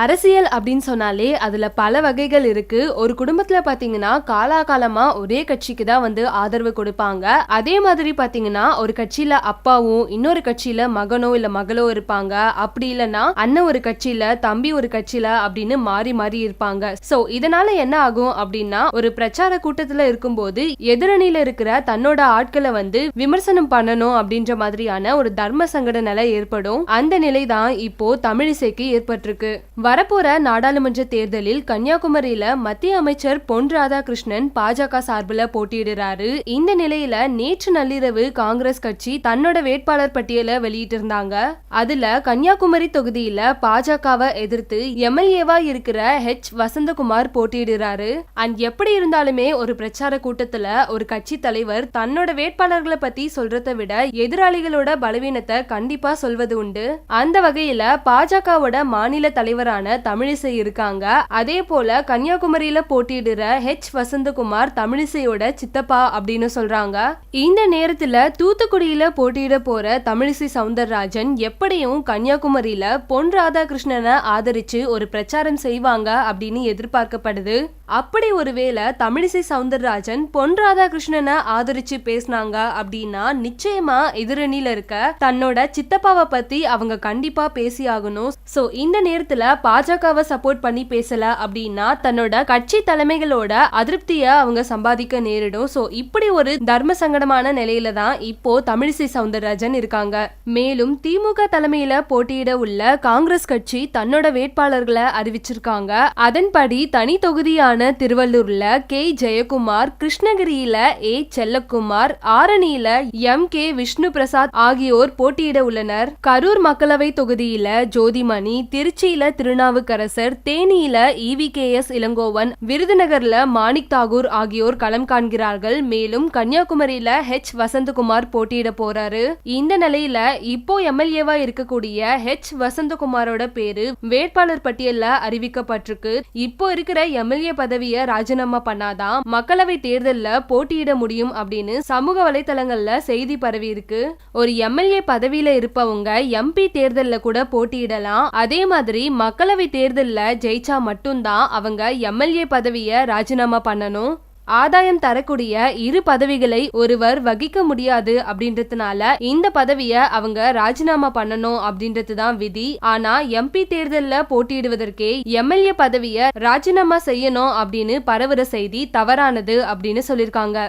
அரசியல் அப்படின்னு சொன்னாலே அதுல பல வகைகள் இருக்கு. ஒரு குடும்பத்துல பாத்தீங்கன்னா காலாகாலமா ஒரே கட்சிக்கு தான் வந்து ஆதரவு கொடுப்பாங்க. அதே மாதிரி பாத்தீங்கன்னா ஒரு கட்சியில அப்பாவும் இன்னொரு கட்சியில மகனோ இல்ல மகளோ இருப்பாங்க. அப்படி இல்லைன்னா அண்ணன் ஒரு கட்சியில தம்பி ஒரு கட்சியில அப்படின்னு மாறி மாறி இருப்பாங்க. சோ இதனால என்ன ஆகும் அப்படின்னா ஒரு பிரச்சார கூட்டத்துல இருக்கும்போது எதிரணியில இருக்கிற தன்னோட ஆட்களை வந்து விமர்சனம் பண்ணணும் அப்படின்ற மாதிரியான ஒரு தர்ம சங்கட நிலை ஏற்படும். அந்த நிலை தான் இப்போ தமிழிசைக்கு ஏற்பட்டிருக்கு. வரப்போற நாடாளுமன்ற தேர்தலில் கன்னியாகுமரியில மத்திய அமைச்சர் பொன் ராதாகிருஷ்ணன் பாஜக சார்பில் போட்டியிடுறாரு. இந்த நிலையில நேற்று நள்ளிரவு காங்கிரஸ் கட்சி தன்னோட வேட்பாளர் பட்டியலை வெளியிட்டிருந்தாங்க. அதுல கன்னியாகுமரி தொகுதியில பாஜகவை எதிர்த்து எம்எல்ஏவா இருக்கிற ஹெச் வசந்தகுமார் போட்டியிடுறாரு. அண்ட் எப்படி இருந்தாலுமே ஒரு பிரச்சார கூட்டத்துல ஒரு கட்சி தலைவர் தன்னோட வேட்பாளர்களை பத்தி சொல்றதை விட எதிராளிகளோட பலவீனத்தை கண்டிப்பா சொல்வது உண்டு. அந்த வகையில பாஜகவோட மாநில தலைவர் தலைவரான தமிழிசை இருக்காங்க. அதே போல கன்னியாகுமரியில போட்டியிடுற ஹெச் வசந்தகுமார் தமிழிசையோட சித்தப்பா அப்படின்னு சொல்றாங்க. இந்த நேரத்துல தூத்துக்குடியில போட்டியிட போற தமிழிசை சவுந்தரராஜன் எப்படியும் கன்னியாகுமரியில பொன் ராதாகிருஷ்ணனை ஆதரிச்சு ஒரு பிரச்சாரம் செய்வாங்க அப்படின்னு எதிர்பார்க்கப்படுது. அப்படி ஒருவேளை தமிழிசை சவுந்தரராஜன் பொன் ராதாகிருஷ்ணனை ஆதரிச்சு பேசினாங்க அப்படின்னா நிச்சயமா எதிரணியில இருக்க தன்னோட சித்தப்பாவை பத்தி அவங்க கண்டிப்பா பேசி ஆகணும். சோ இந்த நேரத்துல பாஜகவை சப்போர்ட் பண்ணி பேசல அப்படின்னா தன்னோட கட்சி தலைமைகளோட அதிருப்திய அவங்க சம்பாதிக்க நேரிடும். சோ இப்படி ஒரு தர்ம சங்கடமான நிலையில தான் இப்போ தமிழிசை சவுந்தரராஜன் இருக்காங்க. மேலும் திமுக தலைமையில போட்டியிட உள்ள காங்கிரஸ் கட்சி தன்னோட வேட்பாளர்களை அறிவிச்சிருக்காங்க. அதன்படி தனி தொகுதியான திருவள்ளூர்ல கே ஜெயக்குமார் கிருஷ்ணகிரியில ஏ செல்லக்குமார் ஆரணியில எம் கே விஷ்ணு பிரசாத் ஆகியோர் போட்டியிட உள்ளனர். கரூர் மக்களவை தொகுதியில ஜோதிமணி திருச்சியில திருநாவுக்கரசர் தேனியில இவி கே எஸ் இளங்கோவன் விருதுநகர்ல மாணிக் தாகூர் ஆகியோர் களம் காண்கிறார்கள். மேலும் கன்னியாகுமரியில ஹெச் வசந்தகுமார் போட்டியிட போறாரு. இந்த நிலையில இப்போ எம்எல்ஏவா இருக்கக்கூடிய ஹெச் வசந்தகுமாரோட பேரு வேட்பாளர் பட்டியல்ல அறிவிக்கப்பட்டிருக்கு. இப்போ இருக்கிற எம்எல்ஏ பதவியை ராஜினாமா பண்ணாதான் மக்களவை தேர்தல்ல போட்டியிட முடியும் அப்படின்னு சமூக வலைதளங்கள்ல செய்தி பரவி இருக்கு. ஒரு எம்எல்ஏ பதவியில இருப்பவங்க எம்பி தேர்தல்ல கூட போட்டியிடலாம். அதே மாதிரி மக்களவை தேர்தல்ல ஜெயிச்சா மட்டும்தான் அவங்க எம்எல்ஏ பதவியை ராஜினாமா பண்ணணும். ஆதாயம் தரக்கூடிய இரு பதவிகளை ஒருவர் வகிக்க முடியாது அப்படின்றதுனால இந்த பதவிய அவங்க ராஜினாமா பண்ணணும் அப்படின்றது தான் விதி. ஆனா எம்பி தேர்தல்ல போட்டியிடுவதற்கே எம்எல்ஏ பதவிய ராஜினாமா செய்யணும் அப்படின்னு பரவுற செய்தி தவறானது அப்படின்னு சொல்லியிருக்காங்க.